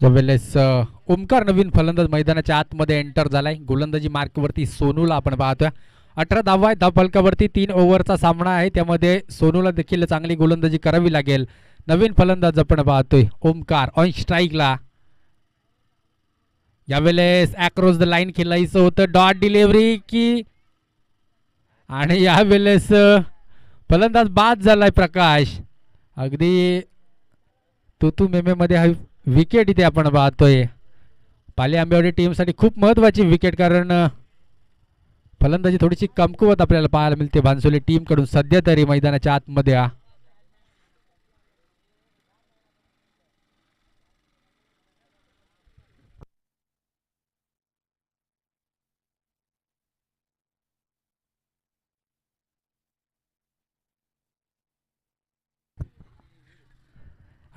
ज्यावेळेस ओमकार नवीन फलंदाज मैदानाच्या आतमध्ये एंटर झालाय. गोलंदाजी मार्कवरती सोनूला आपण पाहतोय. अठरा धावा आहे धाव फलकावरती तीन ओव्हरचा सामना आहे. त्यामध्ये सोनूला देखील चांगली गोलंदाजी करावी लागेल. नवीन फलंदाज आपण पाहतोय. ओमकार ऑन स्ट्राईकला यावेळेस अक्रॉस द लाईन खेळायचं होतं. डॉट डिलेव्हरी की आणि यावेळेस फलंदाज बाद झालाय प्रकाश. अगदी तू तू मेमेमध्ये हा विकेट इथे आपण पाहतोय. पाली आंबेवाडी टीमसाठी खूप महत्त्वाची विकेट कारण फलंदाजी थोडीशी कमकुवत आपल्याला पाहायला मिळते. भानसोली टीमकडून सध्या तरी मैदानाच्या आतमध्ये हा.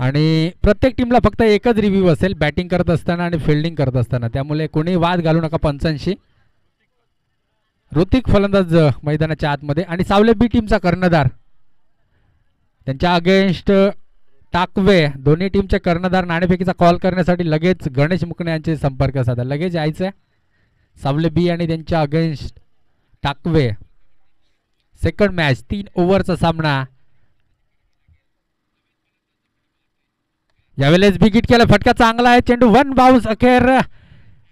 आणि प्रत्येक टीमला फक्त एकच रिव्ह्यू असेल बॅटिंग करत असताना आणि फिल्डिंग करत असताना. त्यामुळे कोणी वाद घालू नका पंचांशी. ऋतिक फलंदाज मैदानाच्या आतमध्ये आणि सावले बी टीमचा कर्णधार. त्यांच्या अगेन्स्ट टाकवे दोन्ही टीमचे कर्णधार नाणेफेकीचा कॉल करण्यासाठी लगेच गणेश मुकणे यांचे संपर्क साधा. लगेच यायचं सावले बी आणि त्यांच्या अगेन्स्ट टाकवे. सेकंड मॅच तीन ओव्हरचा सामना. यावेळेस बिगिट केला फटका चांगला आहे. चेंडू वन बाउन्स अखेर.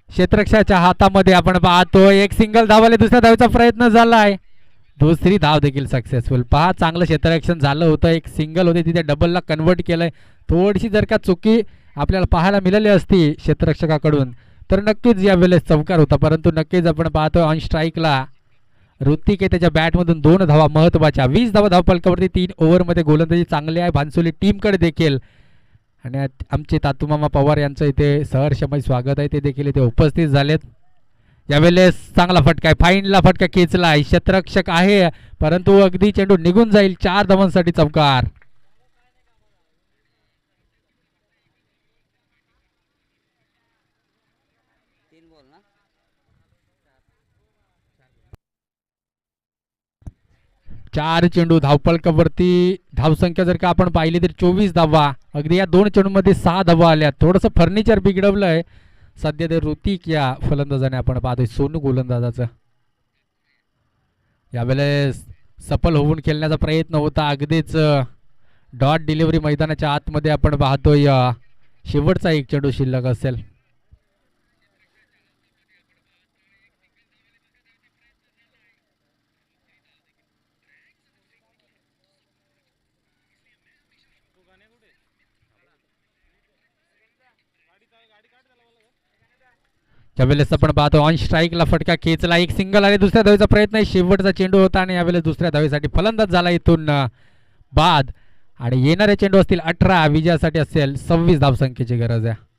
क्षेत्रक्षाच्या हातामध्ये आपण पाहतो एक सिंगल धावाले दुसऱ्या धावेचा प्रयत्न झाला आहे दुसरी धाव देखील सक्सेसफुल पहा चांगलं क्षेत्ररक्षण झालं होतं. एक सिंगल होते तिथे डबलला कन्वर्ट केलंय. थोडीशी जर का चुकी आपल्याला पाहायला मिळाली असती क्षेत्ररक्षकाकडून तर नक्कीच यावेळेस चौकार होता. परंतु नक्कीच आपण पाहतो ऑन स्ट्राईकला ऋतिक आहे त्याच्या बॅटमधून दोन धावा. महत्त्वाच्या वीस धावा धावपलकावरती तीन ओव्हरमध्ये गोलंदाजी चांगली आहे. भानसोली टीमकडे देखील आणि आमचे तातुमामा पवार यांचं इथे सहर्षमय स्वागत आहे. ते देखील इथे उपस्थित झालेत. यावेळेस चांगला फटका आहे. फाईनला फटका खेचला आहे. शतरक्षक आहे. परंतु अगदी चेंडू निघून जाईल. चार धावांसाठी चौकार तीन बॉल ना चार चेंडू धावपळकावरती धावसंख्या जर का आपण पाहिली तर चोवीस धावा. अगदी या दोन चेंडूमध्ये सहा धावा आल्या. थोडंसं फर्निचर बिघडवलंय. सध्या ते ऋतिक या फलंदाजाने आपण पाहतोय सोनू गोलंदाजाचं. यावेळेस सफल होऊन खेळण्याचा प्रयत्न होता. अगदीच डॉट डिलिव्हरी मैदानाच्या आतमध्ये आपण पाहतोय शेवटचा एक चेंडू शिल्लक असेल. त्यावेळेस आपण पाहतो ऑन स्ट्राईकला फटका खेचला. एक सिंगल आणि दुसऱ्या धावेचा प्रयत्न आहे. शेवटचा चेंडू होता आणि यावेळेस दुसऱ्या धावेसाठी फलंदाज झाला इथून बाद. आणि येणारे चेंडू असतील अठरा. विजयासाठी असेल सव्वीस धावसंख्येची गरज आहे.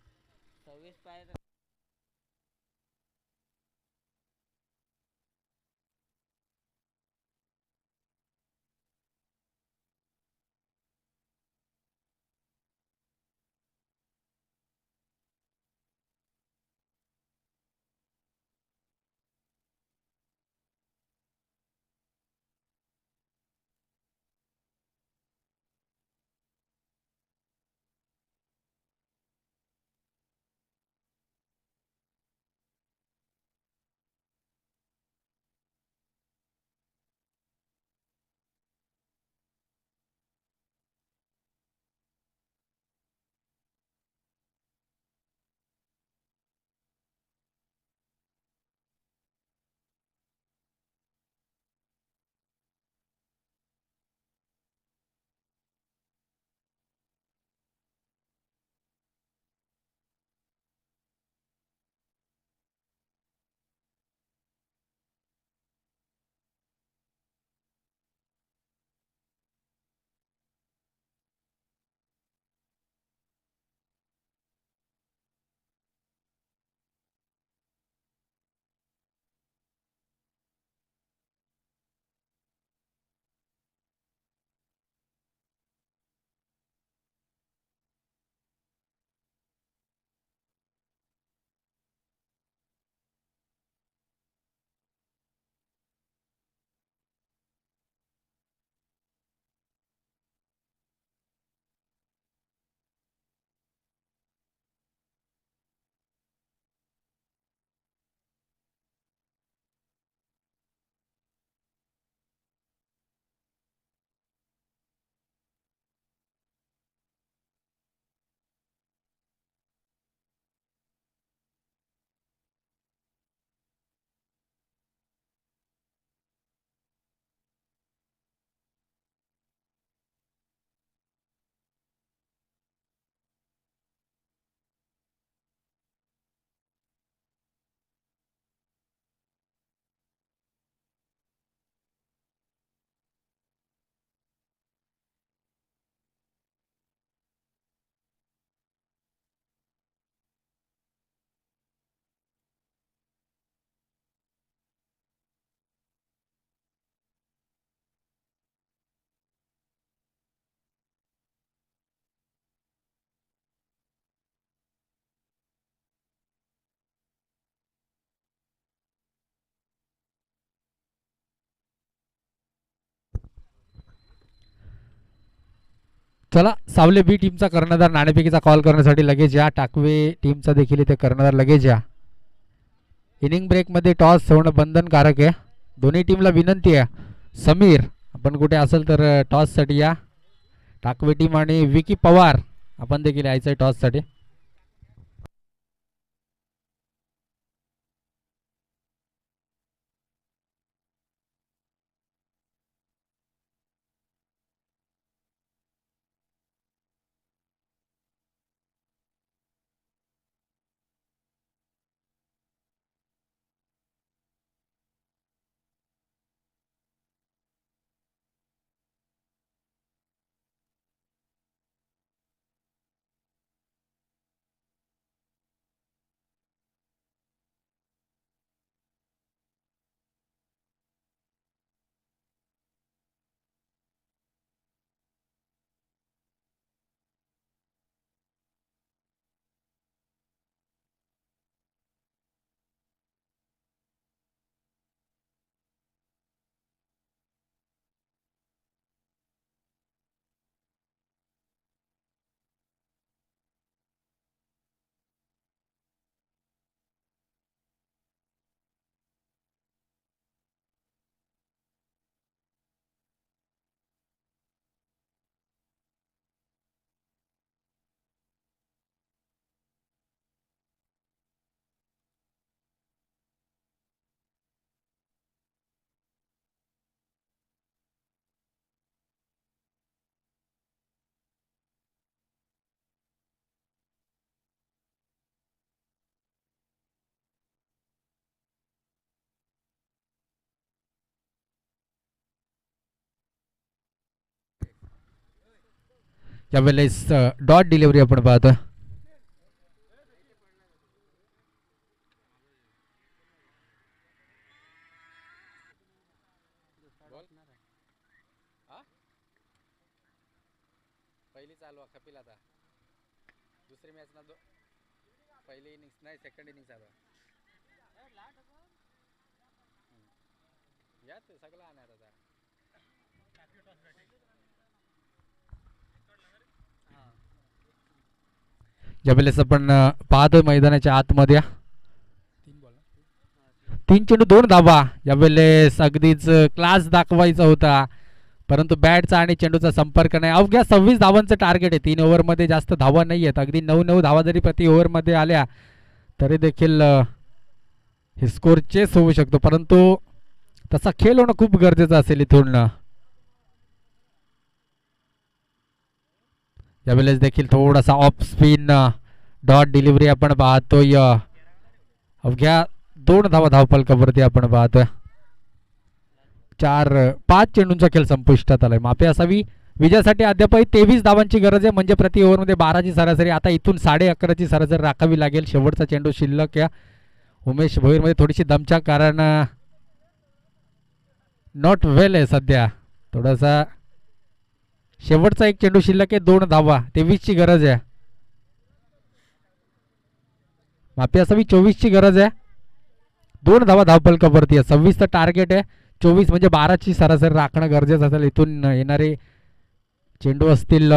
चला सावले बी टीमचा कर्णधार नाणेफेकीचा कॉल करण्यासाठी लगेच या. टाकवे टीमचा देखील इथे कर्णधार लगेच या. इनिंग ब्रेकमध्ये टॉस होणं बंधनकारक आहे. दोन्ही टीमला विनंती आहे. समीर आपण कुठे असेल तर टॉससाठी या. टाकवे टीम आणि विकी पवार आपण देखील यायचं आहे टॉससाठी यावेळेस डॉट डिलिव्हरी आपण पाहतो. पहिली चालू कपिल आता. दुसरी मॅच ना पहिली इनिंग नाही सेकंड इनिंग आता. यात सगळं आणणार आता. ज्यावेळेस आपण पाहतो पाहतोय मैदानाच्या आतमध्ये. तीन चेंडू दोन धाबा यावेळेस अगदीच क्लास दाखवायचा होता. परंतु बॅटचा आणि चेंडूचा संपर्क नाही. अवघ्या सव्वीस धावांचं टार्गेट आहे. तीन ओव्हरमध्ये जास्त धावा नाही आहेत. अगदी नऊ नऊ धावा जरी प्रति ओव्हरमध्ये आल्या तरी देखील हे स्कोर चेस होऊ शकतो. परंतु तसा खेळ होणं खूप गरजेचं असेल इथून. यावेळेस देखील थोडासा ऑफ स्पिन डॉट डिलिव्हरी आपण पाहतोय अवघ्या दोन धावा धावफलकावरती आपण पाहतोय. चार पाच चेंडूंचा खेळ संपुष्टात आलाय. माफी असावी. विजयासाठी अद्यापही तेवीस धावांची गरज आहे. म्हणजे प्रति ओव्हरमध्ये बाराची सरासरी. आता इथून साडे अकराची सरासरी राखावी लागेल. शेवटचा चेंडू शिल्लक या उमेश भोईरमध्ये थोडीशी दमछाक कारण नॉट वेल आहे सध्या. थोडासा शेवटचा एक चेंडू शिल्लक आहे दोन धावा. तेवीसची गरज आहे. माफी असावी चोवीसची गरज आहे. दोन धावा धावपलकावरती आहे. सव्वीसचं टार्गेट आहे. चोवीस म्हणजे बाराची सरासरी राखणं गरजेचं असेल. इथून येणारे चेंडू असतील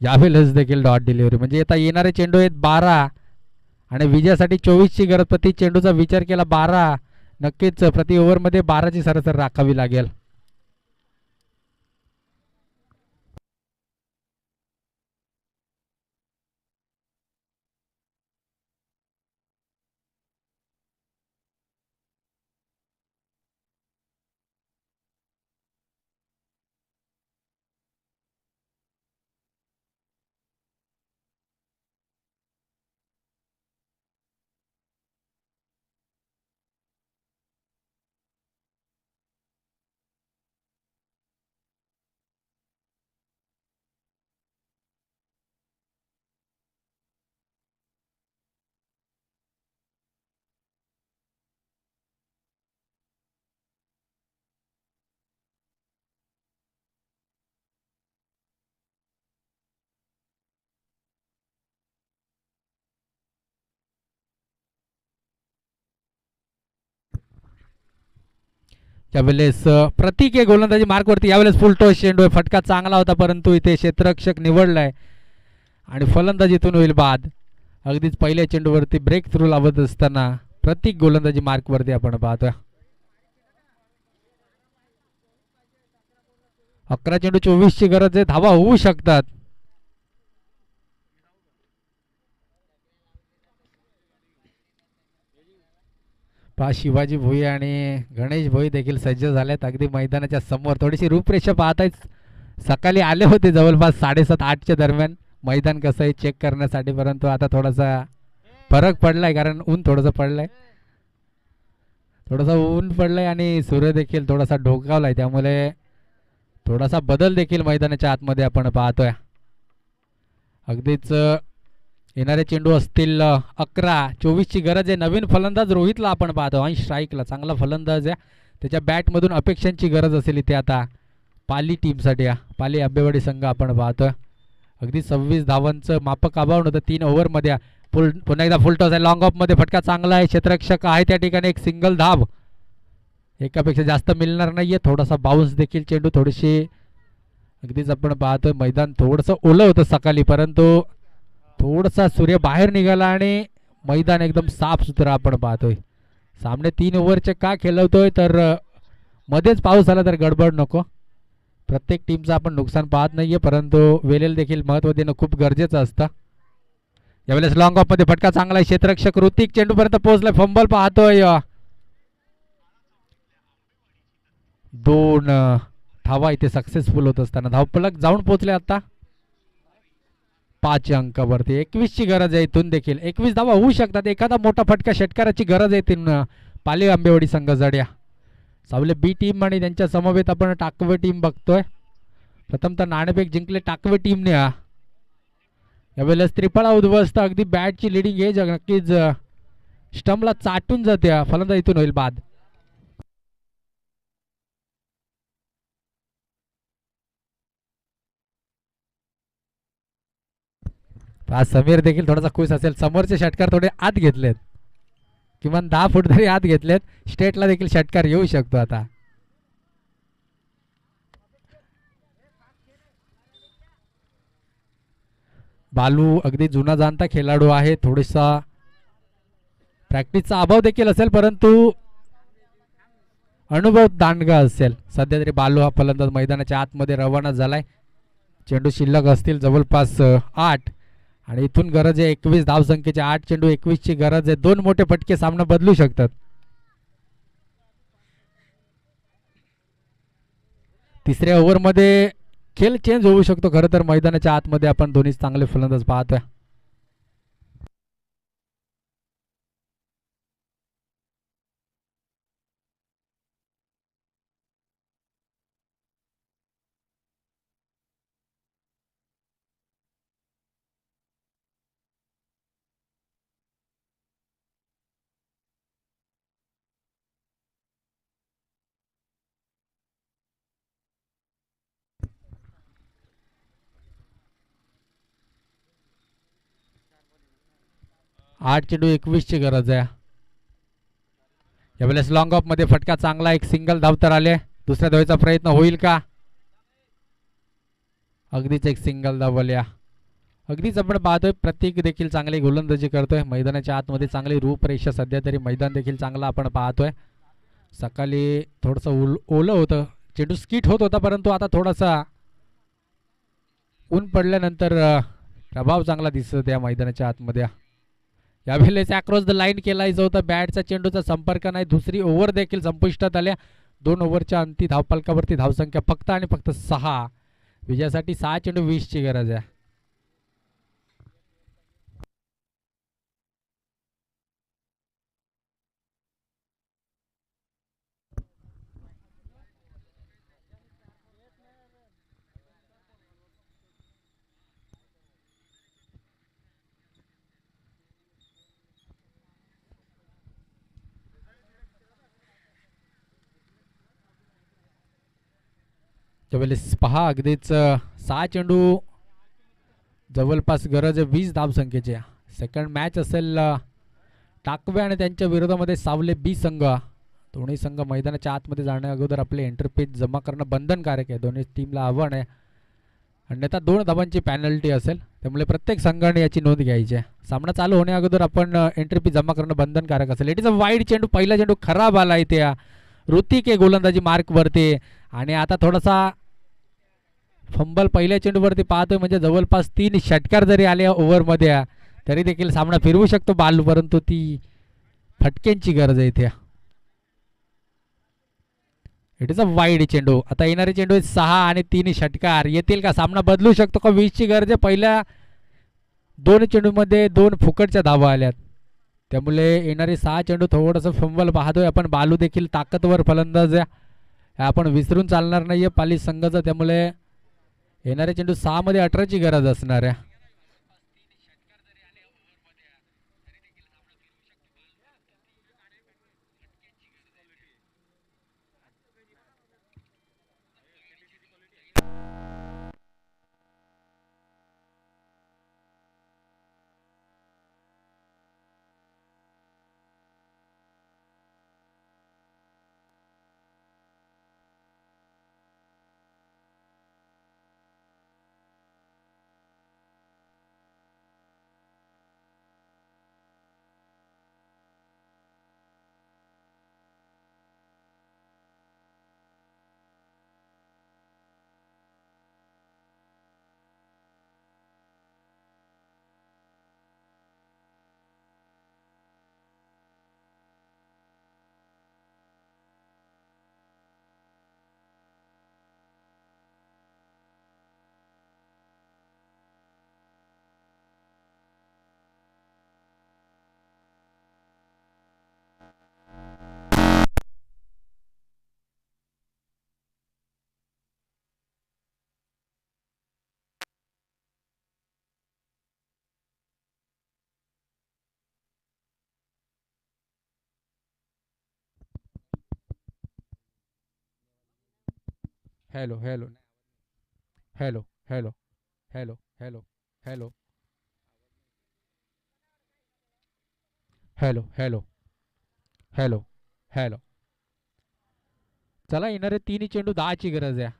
यावेळेस देखील डॉट डिलिव्हरी. म्हणजे आता येणारे चेंडू आहेत बारा. आणि विजयासाठी चोवीसची गरज प्रति चेंडूचा विचार केला बारा. नक्कीच प्रति ओव्हरमध्ये बाराची सरासरी राखावी लागेल. यावेळेस प्रतीक आहे गोलंदाजी मार्कवरती. यावेळेस फुल टॉस चेंडू आहे फटका चांगला होता परंतु इथे क्षेत्ररक्षक निवडलाय. आणि फलंदाजीतून होईल बाद. अगदीच पहिल्या चेंडूवरती ब्रेक थ्रू लावत असताना प्रतीक गोलंदाजी मार्कवरती आपण पाहतोय. अकरा चेंडू चोवीसची गरज आहे. धावा होऊ शकतात. पहा शिवाजी भोई आणि गणेश भोई देखील सज्ज झालेत. अगदी मैदानाच्या समोर. थोडीशी रूपरेषा पाहताच सकाळी आले होते जवळपास साडेसात आठच्या दरम्यान. मैदान कसं आहे चेक करण्यासाठी परंतु आता थोडासा फरक पडलाय कारण ऊन थोडंसं पडलंय. थोडंसं ऊन पडलंय आणि सूर्य देखील थोडासा ढोकावलाय. त्यामुळे थोडासा बदल देखील मैदानाच्या आतमध्ये आपण पाहतोय. अगदीच येणारे चेंडू असतील अकरा चोवीसची गरज आहे. नवीन फलंदाज रोहितला आपण पाहतो. आणि स्ट्राईकला चांगला फलंदाज आहे. त्याच्या बॅटमधून अपेक्षांची गरज असेल इथे आता. पाली टीमसाठी पाली आंबेवाडी संघ आपण पाहतोय. अगदी सव्वीस धावांचं मापक आबावून होतं. तीन ओव्हरमध्ये फुल पुन्हा एकदा फुल टॉस आहे. लॉंग ऑफमध्ये फटका चांगला आहे. क्षेत्ररक्षक आहे त्या ठिकाणी. एक सिंगल धाव. एकापेक्षा जास्त मिळणार नाही आहे थोडासा बाउन्स देखील चेंडू थोडीशी अगदीच आपण पाहतोय. मैदान थोडंसं ओलं होतं सकाळी परंतु थोडासा सूर्य बाहेर निघाला आणि मैदान एकदम साफसुथरा आपण पाहतोय. सामने तीन ओव्हरचे का खेळवतोय तर मध्येच पाऊस आला तर गडबड नको. प्रत्येक टीमचं आपण नुकसान पाहत नाहीये परंतु वेलेल देखील महत्त्व देणं खूप गरजेचं असतं. यावेळेस लॉंग ऑफमध्ये फटका चांगला आहे क्षेत्ररक्षक ऋतिक चेंडूपर्यंत पोहोचलाय फंबल पाहतोय. अ, दोन ठावा धावा इथे सक्सेसफुल होत असताना. धावपलक जाऊन पोहोचले आता. पाच अंकावरती. एकवीसची गरज आहे इथून देखील. एकवीस धावा होऊ शकतात. एखादा मोठा फटका षटकाराची गरज आहे तीन पाली आंबेवाडी संघ जड्या. सावले बी टीम आणि त्यांच्या समवेत आपण टाकवे टीम बघतोय. प्रथमतः नाणेफेक जिंकले टाकवे टीमने. हा यावेळेस त्रिफळा उद्ध्वस्त. अगदी बॅटची लिडिंग हे जग- नक्कीच अ, स्टंपला चाटून जाते फलंदा इथून होईल बाद. आज समीर देखील थोडासा खुश असेल. समोरचे षटकार थोडे आत घेतलेत. किमान दहा फूट तरी आत घेतलेत स्टेटला देखील षटकार येऊ शकतो आता. बालू अगदी जुना जाणता खेळाडू आहे. थोडासा प्रॅक्टिसचा अभाव देखील असेल परंतु अनुभव दांडगा असेल. सध्या तरी बालू हा फलंदाज मैदानाच्या आतमध्ये रवाना झालाय. चेंडू शिल्लक असतील जवळपास आठ. आणि इथून गरज आहे एकवीस धावसंख्येचे आठ चेंडू एकवीसची गरज आहे. दोन मोठे फटके सामना बदलू शकतात. तिसऱ्या ओव्हरमध्ये खेळ चेंज होऊ शकतो. खरं तर मैदानाच्या आतमध्ये आपण दोन्ही चांगले फलंदाज पाहतोय. आठ चेंडू एकवीसची गरज आहे. यावेळेस लॉंग ऑफमध्ये फटका चांगला एक सिंगल धावतर आले. दुसऱ्या धावेचा प्रयत्न होईल का? अगदीच एक सिंगल धावल्या अगदीच आपण पाहतोय प्रत्येक देखील चांगली गोलंदाजी करतोय. मैदानाच्या आतमध्ये चांगली रूपरेषा सध्या तरी मैदान देखील चांगलं आपण पाहतोय. सकाळी थोडंसं ओल ओलं होतं. चेंडू स्किट होत होता परंतु आता थोडासा ऊन पडल्यानंतर प्रभाव चांगला दिसत या मैदानाच्या आतमध्ये. यावेळेस अक्रॉस द लाईन केला जो होता बॅटचा चेंडूचा संपर्क नाही. दुसरी ओव्हर देखील संपुष्टात आल्या. दोन ओव्हरच्या अंती धावपालकावरती धावसंख्या फक्त आणि फक्त सहा. विजयासाठी सहा चेंडू वीसची गरज आहे. त्यावेळेस पहा अगदीच सहा चेंडू जवळपास गरज आहे वीस धावसंख्येची. सेकंड मॅच असेल टाकवे आणि त्यांच्या विरोधामध्ये सावले बी संघ. दोन्ही संघ मैदानाच्या आतमध्ये जाण्या अगोदर आपले एंट्री जमा करणं बंधनकारक आहे. दोन्ही टीमला आव्हान आहे. अन्यथा दोन धाबांची पॅनल्टी असेल. त्यामुळे प्रत्येक संघाने याची नोंद घ्यायची आहे. सामना चालू होण्या अगोदर आपण एंट्रीपी जमा करणं बंधनकारक असेल. इट इज अ वाईट चेंडू पहिला चेंडू खराब आला इथे. ऋतिक आहे गोलंदाजी मार्कवरती. आणि आता थोडासा फंबल पहिल्या चेंडूवरती पाहतोय म्हणजे जवळपास तीन षटकार जरी आले ओव्हरमध्ये तरी देखील सामना फिरवू शकतो बालू परंतु ती फटक्यांची गरज आहे त्या इट इज अ वाईड चेंडू. आता येणारे चेंडू सहा आणि तीन षटकार. येतील का? सामना बदलू शकतो का? वीसची गरज आहे. पहिल्या दोन चेंडूमध्ये दोन फुकटच्या धावा आल्यात. त्यामुळे येणारे सहा चेंडू थोडंसं फंबल पाहतोय. आपण बालू देखील ताकदवर फलंदाज आहे. आपण विसरून चालणार नाही आहे पाली संघाचा त्यामुळे येणाऱ्या चेंडू सहामध्ये अठराची गरज असणाऱ्या hello hello hello hello hello hello hello hello hello hello hello चला येणारे तिन्ही चेंडू दहाची गरज आहे.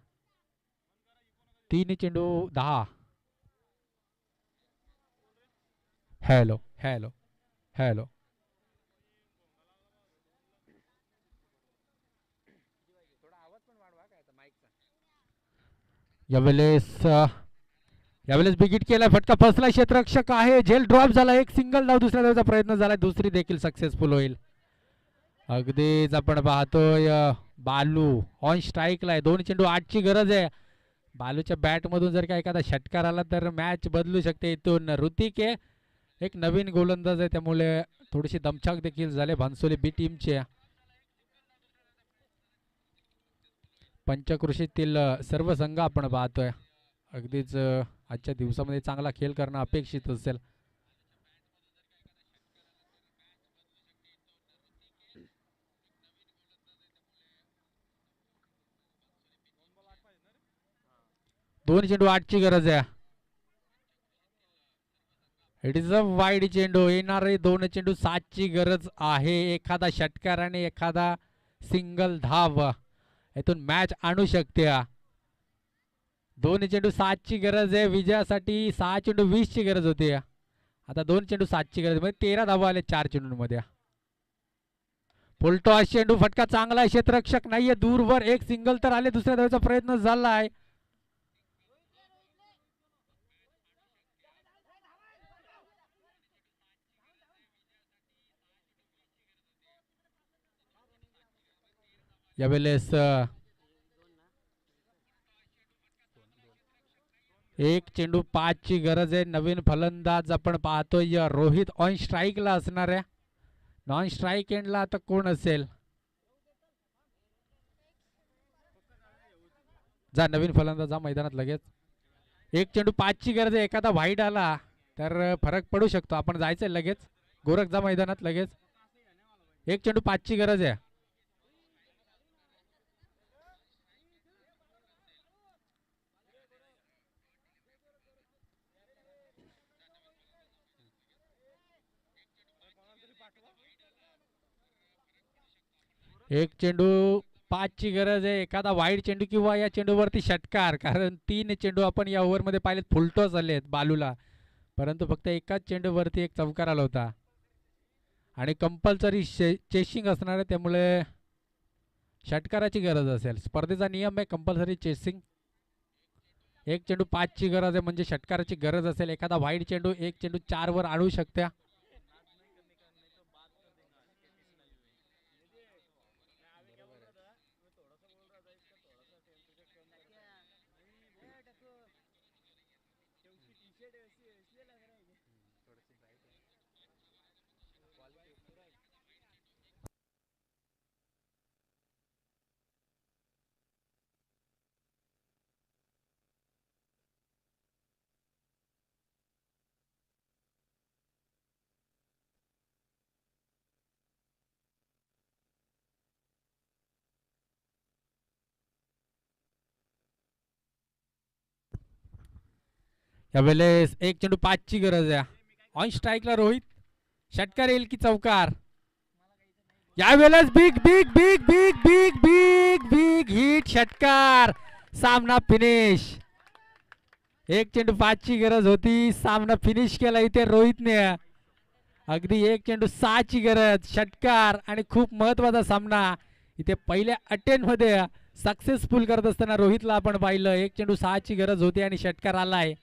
तिन्ही चेंडू दहा. हॅलो हॅलो हॅलो यावेळेस यावेळेस बिगिट केला फटका फसला क्षेत्ररक्षक आहे. झेल ड्रॉप झाला एक सिंगल धाव दुसऱ्या धावचा प्रयत्न झाला दुसरी देखील सक्सेसफुल होईल. अगदीच आपण पाहतोय बालू ऑन स्ट्राईकला आहे. दोन चेंडू आठची गरज आहे. बालूच्या बॅटमधून जर का एखादा षटकार आला तर मॅच बदलू शकते इथून. ऋतिक आहे एक नवीन गोलंदाज आहे त्यामुळे थोडीशी दमछाक देखील झाले. भानसोली बी टीमचे पंचकृषीतील सर्व संघ आपण पाहतोय. अगदीच आजच्या दिवसामध्ये चांगला खेळ करणं अपेक्षित असेल. दोन चेंडू आठची गरज आहे. इट इज अ वाईड चेंडू येणारे दोन चेंडू सातची गरज आहे. एखादा षटकार आणि एखादा सिंगल धाव. यातून मॅच आणू शकते दोन चेंडू सातची गरज आहे. विजयासाठी सहा चेंडू वीसची गरज होती. आता दोन चेंडू सातची गरज म्हणजे तेरा धावा आले चार चेंडूंमध्ये. फुलटॉस चेंडू फटका चांगला आहे. क्षेत्ररक्षक नाहीये. दूरवर एक सिंगल तर आले. दुसऱ्या धावेचा प्रयत्न झाला आहे यावेळेस एक चेंडू पाचची गरज आहे. नवीन फलंदाज आपण पाहतोय. रोहित ऑन स्ट्राईकला असणार आहे. नॉन स्ट्राईक एंडला आता कोण असेल? जा नवीन फलंदाज जा मैदानात लगेच. एक चेंडू पाचची गरज आहे. एखादा व्हाईट आला तर फरक पडू शकतो. आपण जायचंय लगेच. गोरख जा मैदानात लगेच. एक चेंडू पाचची गरज आहे. एक चेंडू पाचची गरज आहे एखादा वाईट चेंडू किंवा या चेंडूवरती षटकार कारण तीन चेंडू आपण या ओव्हरमध्ये पाहिलेत फुलटॉस आले आहेत बालूला. परंतु फक्त एकाच चेंडूवरती एक चौकार आला होता. आणि कंपल्सरी शे चेसिंग असणार आहे त्यामुळे षटकाराची गरज असेल. स्पर्धेचा नियम आहे कंपल्सरी चेसिंग एक चेंडू पाचची गरज आहे म्हणजे षटकाराची गरज असेल. एखादा वाईट चेंडू एक चेंडू चारवर आणू शकत्या. यावेळेस एक चेंडू पाचची गरज आहे. ऑन स्ट्राईकला रोहित. षटकार येईल की चौकार? यावेळेस big big big big big big big hit षटकार सामना फिनिश एक चेंडू पाचची गरज होती. सामना फिनिश केला इथे रोहितने. अगदी एक चेंडू सहाची गरज षटकार आणि खूप महत्त्वाचा सामना. इथे पहिल्या अटेंडमध्ये सक्सेसफुल करत असताना रोहितला आपण पाहिलं. एक चेंडू सहाची गरज होती आणि षटकार आलाय.